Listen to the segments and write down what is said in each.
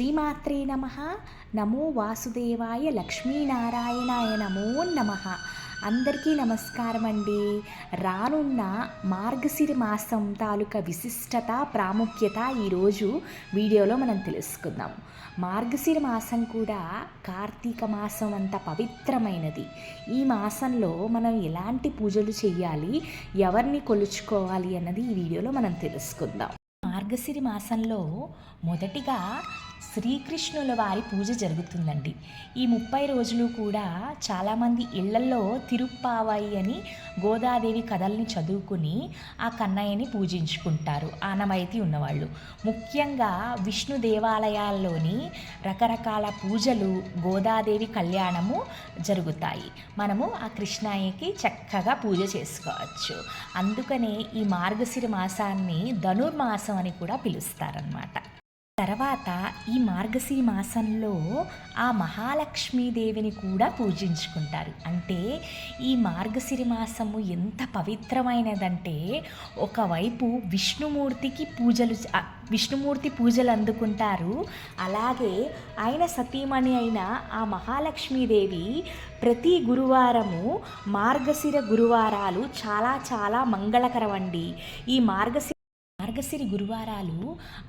శ్రీమాత్రే నమ. నమో వాసుదేవాయ లక్ష్మీనారాయణాయ నమో నమ. అందరికీ నమస్కారం అండి రానున్న మార్గశిరి మాసం తాలూకా విశిష్టత ప్రాముఖ్యత ఈరోజు వీడియోలో మనం తెలుసుకుందాం. మార్గశిరి మాసం కూడా కార్తీక మాసం అంత పవిత్రమైనది. ఈ మాసంలో మనం ఎలాంటి పూజలు చేయాలి ఎవరిని కొలుచుకోవాలి అన్నది ఈ వీడియోలో మనం తెలుసుకుందాం. మార్గశిరి మాసంలో మొదటిగా శ్రీకృష్ణుల వారి పూజ జరుగుతుందండి. ఈ ముప్పై రోజులు కూడా చాలామంది ఇళ్ళల్లో తిరుప్పావాయి అని గోదాదేవి కథల్ని చదువుకుని ఆ కన్నయ్యని పూజించుకుంటారు ఆనవాయితీ ఉన్నవాళ్ళు. ముఖ్యంగా విష్ణు దేవాలయాల్లోని రకరకాల పూజలు గోదాదేవి కళ్యాణము జరుగుతాయి. మనము ఆ కృష్ణయ్యకి చక్కగా పూజ చేసుకోవచ్చు. అందుకనే ఈ మార్గశిరి మాసాన్ని ధనుర్మాసం అని కూడా పిలుస్తారనమాట తర్వాత ఈ మార్గశిరి మాసంలో ఆ మహాలక్ష్మీదేవిని కూడా పూజించుకుంటారు. అంటే ఈ మార్గశిరి మాసము ఎంత పవిత్రమైనదంటే ఒకవైపు విష్ణుమూర్తికి పూజలు విష్ణుమూర్తి పూజలు అందుకుంటారు. అలాగే ఆయన సతీమణి అయిన ఆ మహాలక్ష్మీదేవి ప్రతి గురువారము మార్గశిర గురువారాలు చాలా చాలా మంగళకరం అండి ఈ మార్గశిర మార్గశిరి గురువారాలు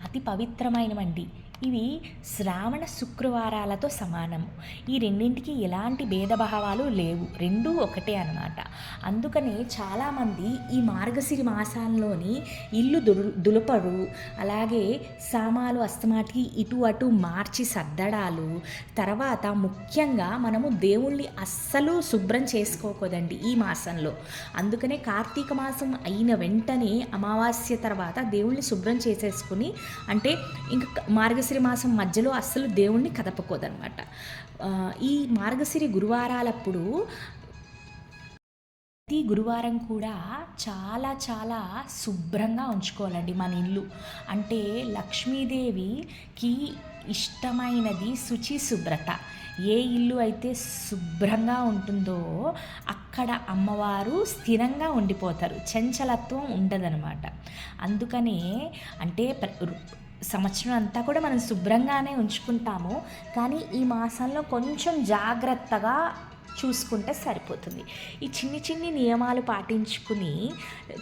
అతి పవిత్రమైనవండి. ఇవి శ్రావణ శుక్రవారాలతో సమానం ఈ రెండింటికి ఎలాంటి భేదభావాలు లేవు. రెండూ ఒకటే అనమాట అందుకనే చాలామంది ఈ మార్గశిరి మాసాల్లోని ఇల్లు దులు దులపడు అలాగే సామాలు అస్తమాటికి ఇటు అటు మార్చి సర్దడాలు తర్వాత ముఖ్యంగా మనము దేవుళ్ళని అస్సలు శుభ్రం చేసుకోకూడదండి ఈ మాసంలో. అందుకనే కార్తీక మాసం అయిన వెంటనే అమావాస్య తర్వాత దేవుణ్ణి శుభ్రం చేసేసుకుని అంటే ఇంకా మార్గశిరి మాసం మధ్యలో అస్సలు దేవుణ్ణి కదపకూడదనమాట ఈ మార్గశిరి గురువారాలప్పుడు ప్రతి గురువారం కూడా చాలా చాలా శుభ్రంగా ఉంచుకోవాలండి మన ఇల్లు. అంటే లక్ష్మీదేవికి ఇష్టమైనది శుచి శుభ్రత. ఏ ఇల్లు అయితే శుభ్రంగా ఉంటుందో అక్కడ అమ్మవారు స్థిరంగా ఉండిపోతారు. చంచలత్వం ఉండదనమాట అందుకనే అంటే సంవత్సరం అంతా కూడా మనం శుభ్రంగానే ఉంచుకుంటాము. కానీ ఈ మాసంలో కొంచెం జాగ్రత్తగా చూసుకుంటే సరిపోతుంది. ఈ చిన్ని చిన్ని నియమాలు పాటించుకుని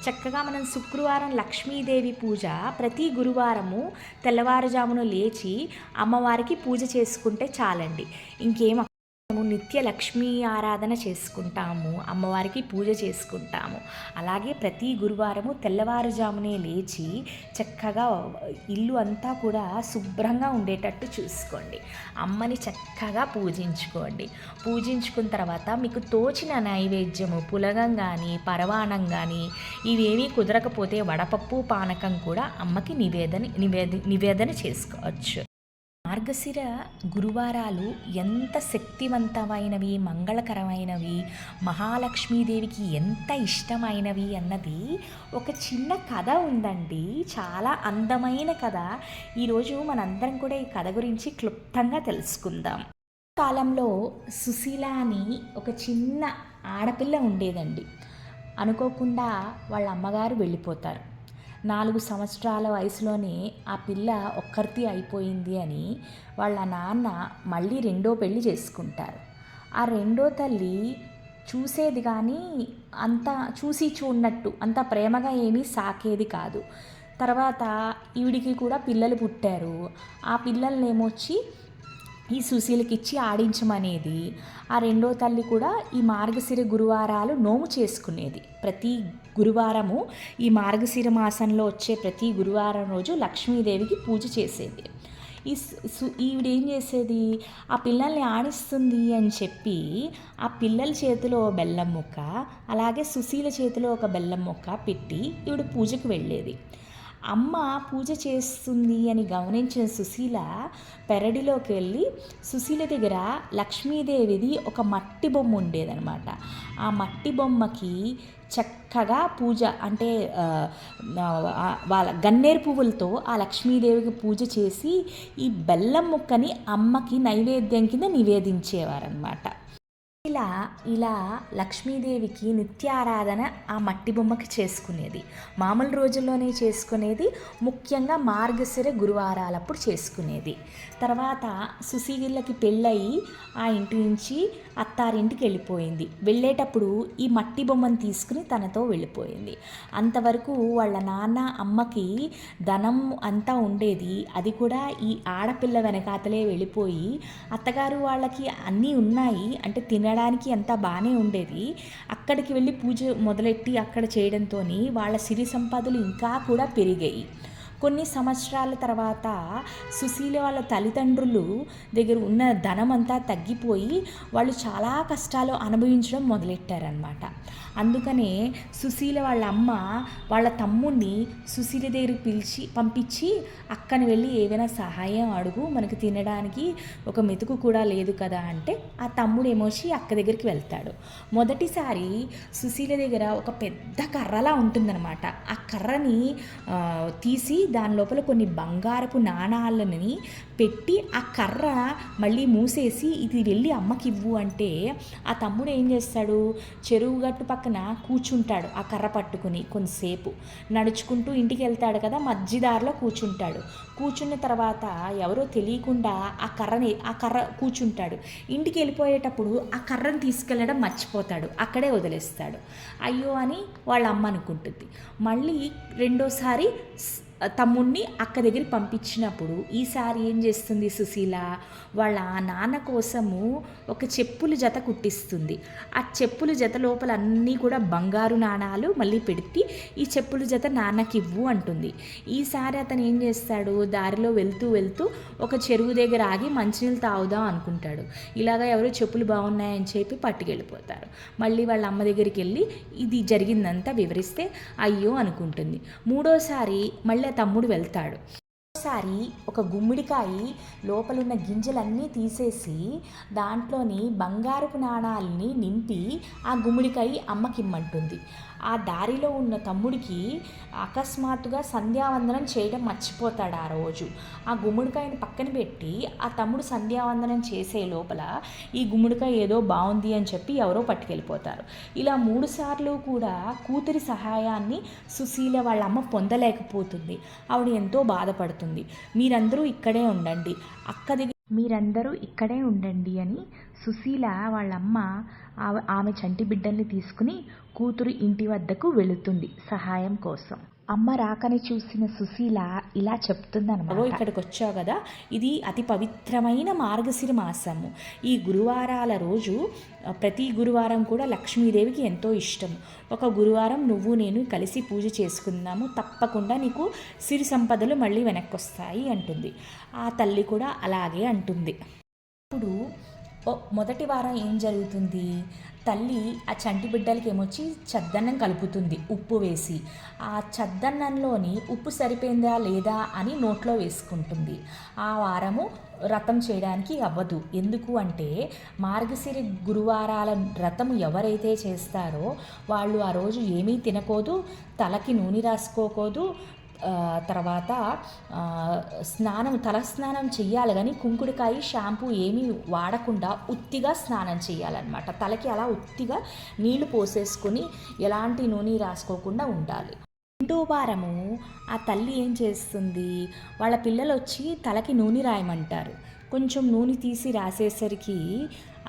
చక్కగా మనం శుక్రవారం లక్ష్మీదేవి పూజ ప్రతి గురువారము తెల్లవారుజామున లేచి అమ్మవారికి పూజ చేసుకుంటే చాలండి. ఇంకేం మేము నిత్య లక్ష్మీ ఆరాధన చేసుకుంటాము అమ్మవారికి పూజ చేసుకుంటాము. అలాగే ప్రతి గురువారము తెల్లవారుజామునే లేచి చక్కగా ఇల్లు అంతా కూడా శుభ్రంగా ఉండేటట్టు చూసుకోండి. అమ్మని చక్కగా పూజించుకోండి. పూజించుకున్న తర్వాత మీకు తోచిన నైవేద్యము పులగం కానీ పరవాణం కానీ ఇవేమీ కుదరకపోతే వడపప్పు పానకం కూడా అమ్మకి నివేదన నివేద నివేదన చేసుకోవచ్చు. మార్గశిర గురువారాలు ఎంత శక్తివంతమైనవి మంగళకరమైనవి మహాలక్ష్మీదేవికి ఎంత ఇష్టమైనవి అన్నది ఒక చిన్న కథ ఉందండి. చాలా అందమైన కథ. ఈరోజు మనందరం కూడా ఈ కథ గురించి క్లుప్తంగా తెలుసుకుందాం. కాలంలో సుశీల అని ఒక చిన్న ఆడపిల్ల ఉండేదండి. అనుకోకుండా వాళ్ళ అమ్మగారు వెళ్ళిపోతారు. నాలుగు సంవత్సరాల వయసులోనే ఆ పిల్ల ఒక్కరితి అయిపోయింది అని వాళ్ళ నాన్న మళ్ళీ రెండో పెళ్ళి చేసుకుంటారు. ఆ రెండో తల్లి చూసేది కానీ అంత చూసి చూడనట్టు అంత ప్రేమగా ఏమీ సాకేది కాదు. తర్వాత ఈవిడికి కూడా పిల్లలు పుట్టారు. ఆ పిల్లల్నేమొచ్చి ఈ సుశీలకి ఇచ్చి ఆడించమనేది ఆ రెండో తల్లి కూడా ఈ మార్గశిర గురువారాలు నోము చేసుకునేది. ప్రతి గురువారము ఈ మార్గశిర మాసంలో వచ్చే ప్రతి గురువారం రోజు లక్ష్మీదేవికి పూజ చేసేది. ఈ ఈవిడేం చేసేది? ఆ పిల్లల్ని ఆడిస్తుంది అని చెప్పి ఆ పిల్లల చేతిలో బెల్లం ముక్క అలాగే సుశీల చేతిలో ఒక బెల్లం ముక్క పెట్టి ఈవిడ పూజకు వెళ్ళేది. అమ్మ పూజ చేస్తుంది అని గమనించిన సుశీల పెరడిలోకి వెళ్ళి సుశీల దగ్గర లక్ష్మీదేవిది ఒక మట్టి బొమ్మ ఉండేదనమాట ఆ మట్టి బొమ్మకి చక్కగా పూజ అంటే వాళ్ళ గన్నేరు పువ్వులతో ఆ లక్ష్మీదేవికి పూజ చేసి ఈ బెల్లం ముక్కని అమ్మకి నైవేద్యం కింద నివేదించేవారనమాట ఇలా ఇలా లక్ష్మీదేవికి నిత్యారాధన ఆ మట్టి బొమ్మకి చేసుకునేది. మామూలు రోజుల్లోనే చేసుకునేది ముఖ్యంగా మార్గశిర గురువారాలప్పుడు చేసుకునేది. తర్వాత సుశీలకి పెళ్ళయి ఆ ఇంటి నుంచి అత్తారింటికి వెళ్ళిపోయింది. వెళ్ళేటప్పుడు ఈ మట్టి బొమ్మను తీసుకుని తనతో వెళ్ళిపోయింది. అంతవరకు వాళ్ళ నాన్న అమ్మకి ధనం అంతా ఉండేది. అది కూడా ఈ ఆడపిల్ల వెనకాతలే వెళ్ళిపోయి అత్తగారు వాళ్ళకి అన్నీ ఉన్నాయి. అంటే తినడానికి అంతా బాగానే ఉండేది. అక్కడికి వెళ్ళి పూజ మొదలెట్టి అక్కడ చేయడంతో వాళ్ళ సిరి సంపదలు ఇంకా కూడా పెరిగాయి. కొన్ని సంవత్సరాల తర్వాత సుశీల వాళ్ళ తల్లిదండ్రులు దగ్గర ఉన్న ధనం అంతా తగ్గిపోయి వాళ్ళు చాలా కష్టాలు అనుభవించడం మొదలెట్టారనమాట అందుకనే సుశీల వాళ్ళ అమ్మ వాళ్ళ తమ్ముడిని సుశీల దగ్గరికి పిలిచి పంపించి అక్కని వెళ్ళి ఏదైనా సహాయం అడుగు మనకు తినడానికి ఒక మెతుకు కూడా లేదు కదా అంటే ఆ తమ్ముడు ఏమోసి అక్క దగ్గరికి వెళ్తాడు. మొదటిసారి సుశీల దగ్గర ఒక పెద్ద కర్రలా ఉంటుందన్నమాట. ఆ కర్రని తీసి దాని లోపల కొన్ని బంగారపు నాణాలని పెట్టి ఆ కర్ర మళ్ళీ మూసేసి ఇది వెళ్ళి అమ్మకి ఇవ్వు అంటే ఆ తమ్ముడు ఏం చేస్తాడు? చెరువు గట్టు పక్కన కూర్చుంటాడు ఆ కర్ర పట్టుకుని కొంతసేపు. నడుచుకుంటూ ఇంటికి వెళ్తాడు కదా మధ్యదారిలో కూర్చుంటాడు. కూర్చున్న తర్వాత ఎవరో తెలియకుండా ఆ కర్రని ఆ కర్ర కూర్చుంటాడు. ఇంటికి వెళ్ళిపోయేటప్పుడు ఆ కర్రను తీసుకెళ్ళడం మర్చిపోతాడు. అక్కడే వదిలేస్తాడు. అయ్యో అని వాళ్ళ అమ్మ అనుకుంటుంది. మళ్ళీ రెండోసారి తమ్ముడిని అక్క దగ్గర పంపించినప్పుడు ఈసారి ఏం చేస్తుంది సుశీల? వాళ్ళ నాన్న కోసము ఒక చెప్పులు జత కుట్టిస్తుంది. ఆ చెప్పులు జత లోపల అన్నీ కూడా బంగారు నాణాలు మళ్ళీ పెడితే ఈ చెప్పులు జత నాన్నకి ఇవ్వు అంటుంది. ఈసారి అతను ఏం చేస్తాడు? దారిలో వెళ్తూ వెళ్తూ ఒక చెరువు దగ్గర ఆగి మంచినీళ్ళు తాగుదాం అనుకుంటాడు. ఇలాగా ఎవరో చెప్పులు బాగున్నాయని చెప్పి పట్టుకెళ్ళిపోతారు. మళ్ళీ వాళ్ళ అమ్మ దగ్గరికి వెళ్ళి ఇది జరిగిందంతా వివరిస్తే అయ్యో అనుకుంటుంది. మూడోసారి మళ్ళీ ఆ తమ్ముడు వెళ్తాడు. ఒకసారి ఒక గుమ్మిడికాయ లోపలున్న గింజలన్నీ తీసేసి దాంట్లోని బంగారపు నాణాలని నింపి ఆ గుమ్మిడికాయ అమ్మకిమ్మంటుంది. ఆ దారిలో ఉన్న తమ్ముడికి అకస్మాత్తుగా సంధ్యావందనం చేయడం మర్చిపోతాడు ఆ రోజు. ఆ గుమ్మడికాయని పక్కన పెట్టి ఆ తమ్ముడు సంధ్యావందనం చేసే లోపల ఈ గుమ్మడికాయ ఏదో బాగుంది అని చెప్పి ఎవరో పట్టుకెళ్ళిపోతారు. ఇలా మూడుసార్లు కూడా కూతురి సహాయాన్ని సుశీల వాళ్ళ అమ్మ పొందలేకపోతుంది. ఆవిడ ఎంతో బాధపడుతుంది. మీరందరూ ఇక్కడే ఉండండి. అక్క దగ్గర మీరందరూ ఇక్కడే ఉండండి అని సుశీల వాళ్ళమ్మ ఆమె ఆమె చంటి బిడ్డల్ని తీసుకుని కూతురు ఇంటి వద్దకు వెళుతుంది సహాయం కోసం. అమ్మ రాకని చూసిన సుశీల ఇలా చెప్తుందన్నమాట. ఇక్కడికి వచ్చావు కదా. ఇది అతి పవిత్రమైన మార్గశిర మాసము. ఈ గురువారాల రోజు ప్రతి గురువారం కూడా లక్ష్మీదేవికి ఎంతో ఇష్టం. ఒక గురువారం నువ్వు నేను కలిసి పూజ చేసుకుందాము తప్పకుండా నీకు సిరి సంపదలు మళ్ళీ వెనక్కి వస్తాయి అంటుంది. ఆ తల్లి కూడా అలాగే అంటుంది. ఇప్పుడు మొదటి వారం ఏం జరుగుతుంది? తల్లి ఆ చంటి బిడ్డలకి ఏమొచ్చి చద్దన్నం కలుపుతుంది ఉప్పు వేసి. ఆ చద్దన్నంలోని ఉప్పు సరిపోయిందా లేదా అని నోట్లో వేసుకుంటుంది. ఆ వారము వ్రతం చేయడానికి అవ్వదు. ఎందుకు అంటే మార్గశిరి గురువారాల వ్రతం ఎవరైతే చేస్తారో వాళ్ళు ఆ రోజు ఏమీ తినకూడదు తలకి నూనె రాసుకోకూడదు తర్వాత స్నానం తల స్నానం చెయ్యాలి కానీ కుంకుడుకాయ షాంపూ ఏమీ వాడకుండా ఉత్తిగా స్నానం చేయాలన్నమాట తలకి అలా ఉత్తిగా నీళ్ళు పోసేసుకొని ఎలాంటి నూనె రాసుకోకుండా ఉండాలి. రెండో వారము ఆ తల్లి ఏం చేస్తుంది? వాళ్ళ పిల్లలు వచ్చి తలకి నూనె రాయమంటారు. కొంచెం నూనె తీసి రాసేసరికి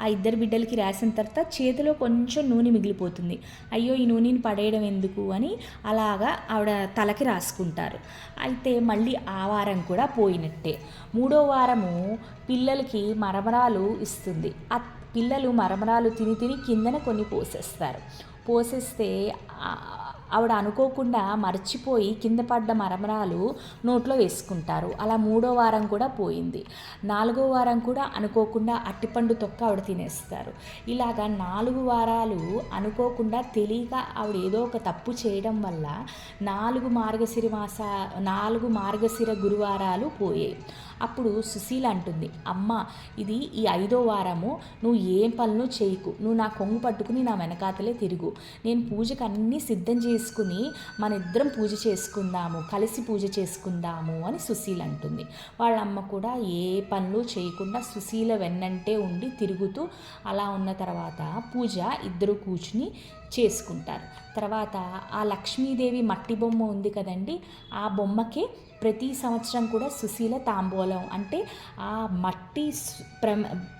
ఆ ఇద్దరు బిడ్డలకి రాసిన తర్వాత చేతిలో కొంచెం నూనె మిగిలిపోతుంది. అయ్యో ఈ నూనెని పడేయడం ఎందుకు అని అలాగా ఆవిడ తలకి రాసుకుంటారు. అయితే మళ్ళీ ఆ వారం కూడా పోయినట్టే. మూడో వారము పిల్లలకి మరమరాలు ఇస్తుంది. ఆ పిల్లలు మరమరాలు తిని తిని కిందన కొన్ని పోసేస్తారు. పోసేస్తే ఆవిడ అనుకోకుండా మర్చిపోయి కింద పడ్డ మరమరాలు నోట్లో వేసుకుంటారు. అలా మూడో వారం కూడా పోయింది. నాలుగో వారం కూడా అనుకోకుండా అట్టిపండు తొక్క ఆవిడ తినేస్తారు. ఇలాగా నాలుగు వారాలు అనుకోకుండా తెలియక ఆవిడ ఏదో ఒక తప్పు చేయడం వల్ల నాలుగు మార్గశిర మాస నాలుగు మార్గశిర గురువారాలు పోయాయి. అప్పుడు సుశీల అంటుంది అమ్మ ఇది ఈ ఐదో వారము. నువ్వు ఏం పనులు చేయకు. నువ్వు నా కొంగు పట్టుకుని నా వెనకాతలే తిరుగు. నేను పూజకు అన్నీ సిద్ధం చేసుకుని మన ఇద్దరం పూజ చేసుకుందాము. కలిసి పూజ చేసుకుందాము అని సుశీల అంటుంది. వాళ్ళ అమ్మ కూడా ఏ పనులు చేయకుండా సుశీల వెన్నంటే ఉండి తిరుగుతూ అలా ఉన్న తర్వాత పూజ ఇద్దరు కూర్చుని చేసుకుంటారు. తర్వాత ఆ లక్ష్మీదేవి మట్టి బొమ్మ ఉంది కదండి ఆ బొమ్మకి ప్రతి సంవత్సరం కూడా సుశీల తాంబూలం. అంటే ఆ మట్టి ప్ర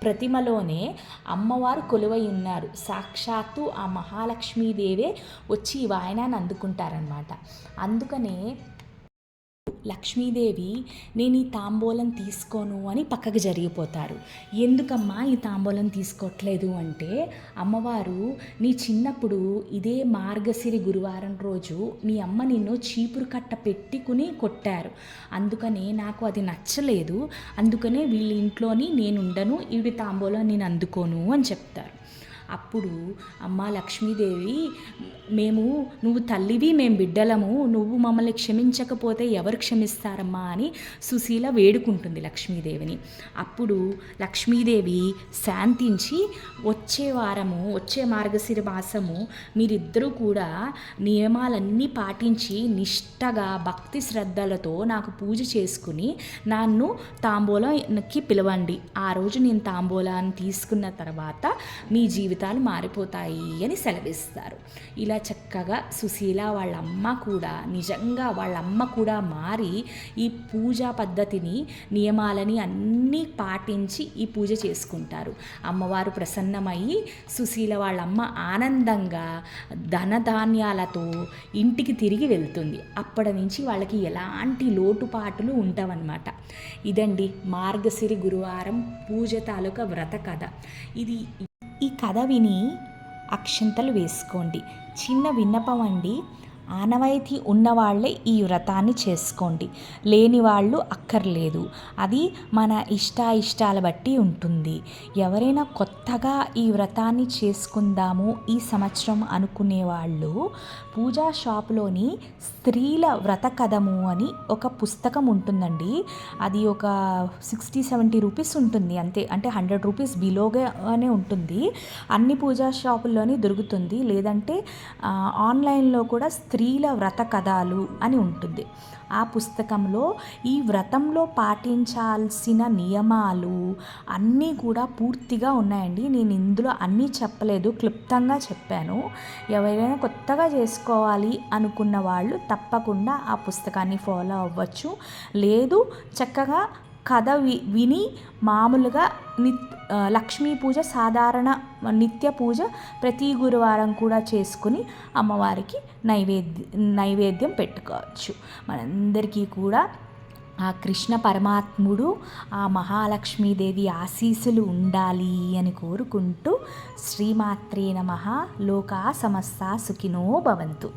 ప్రతిమలోనే అమ్మవారు కొలువై ఉన్నారు. సాక్షాత్తు ఆ మహాలక్ష్మీదేవే వచ్చి ఈ వాయనాన్ని అందుకుంటారనమాట అందుకనే లక్ష్మీదేవి నేను ఈ తాంబూలం తీసుకోను అని పక్కకు జరిగిపోతారు. ఎందుకమ్మా ఈ తాంబూలం తీసుకోవట్లేదు అంటే అమ్మవారు నీ చిన్నప్పుడు ఇదే మార్గశిరి గురువారం రోజు మీ అమ్మ నిన్ను చీపురు కట్ట పెట్టుకుని కొట్టారు. అందుకనే నాకు అది నచ్చలేదు. అందుకనే వీళ్ళ ఇంట్లోని నేను ఉండను ఇవి తాంబూలం నేను అందుకోను అని చెప్తారు. అప్పుడు అమ్మ లక్ష్మీదేవి మేము నువ్వు తల్లివి మేము బిడ్డలము నువ్వు మమ్మల్ని క్షమించకపోతే ఎవరు క్షమిస్తారమ్మా అని సుశీల వేడుకుంటుంది లక్ష్మీదేవిని. అప్పుడు లక్ష్మీదేవి శాంతించి వచ్చే వారము వచ్చే మార్గశిర మాసము మీరిద్దరూ కూడా నియమాలన్నీ పాటించి నిష్టగా భక్తి శ్రద్ధలతో నాకు పూజ చేసుకుని నన్ను తాంబూలంకి పిలవండి. ఆ రోజు నేను తాంబూలాన్ని తీసుకున్న తర్వాత మీ జీవితం జీవితాలు మారిపోతాయి అని సెలవిస్తారు. ఇలా చక్కగా సుశీల వాళ్ళ అమ్మ కూడా నిజంగా వాళ్ళ అమ్మ కూడా మారి ఈ పూజా పద్ధతిని నియమాలని అన్నీ పాటించి ఈ పూజ చేసుకుంటారు. అమ్మవారు ప్రసన్నమయ్యి సుశీల వాళ్ళమ్మ ఆనందంగా ధనధాన్యాలతో ఇంటికి తిరిగి వెళ్తుంది. అప్పటి నుంచి వాళ్ళకి ఎలాంటి లోటుపాటులు ఉండవన్నమాట. ఇదండి మార్గశిరి గురువారం పూజ తాలూకా వ్రత కథ. ఇది ఈ కథ విని అక్షంతలు వేసుకోండి. చిన్న విన్నపం అండి. ఆనవాయితీ ఉన్నవాళ్ళే ఈ వ్రతాన్ని చేసుకోండి. లేని వాళ్ళు అక్కర్లేదు. అది మన ఇష్టాయిష్టాల బట్టి ఉంటుంది. ఎవరైనా కొత్తగా ఈ వ్రతాన్ని చేసుకుందాము ఈ సంవత్సరం అనుకునే వాళ్ళు పూజా షాప్లోని స్త్రీల వ్రత కథము అని ఒక పుస్తకం ఉంటుందండి. అది ఒక సిక్స్టీ సెవెంటీ రూపీస్ ఉంటుంది. అంతే అంటే హండ్రెడ్ రూపీస్ బిలోగానే ఉంటుంది. అన్ని పూజా షాపుల్లోని దొరుకుతుంది. లేదంటే ఆన్లైన్లో కూడా స్త్రీ స్త్రీల వ్రత కథలు అని ఉంటుంది. ఆ పుస్తకంలో ఈ వ్రతంలో పాటించాల్సిన నియమాలు అన్నీ కూడా పూర్తిగా ఉన్నాయండి. నేను ఇందులో అన్నీ చెప్పలేదు క్లుప్తంగా చెప్పాను. ఎవరైనా కొత్తగా చేసుకోవాలి అనుకున్న వాళ్ళు తప్పకుండా ఆ పుస్తకాన్ని ఫాలో అవ్వచ్చు. లేదు చక్కగా కథ వి విని మామూలుగా నిత్ లక్ష్మీ పూజ సాధారణ నిత్య పూజ ప్రతి గురువారం కూడా చేసుకుని అమ్మవారికి నైవేద్య నైవేద్యం పెట్టుకోవచ్చు. మనందరికీ కూడా ఆ కృష్ణ పరమాత్ముడు ఆ మహాలక్ష్మీదేవి ఆశీస్సులు ఉండాలి అని కోరుకుంటూ శ్రీమాత్రే నమ. లోకా సమస్త సుఖినో భవంతు.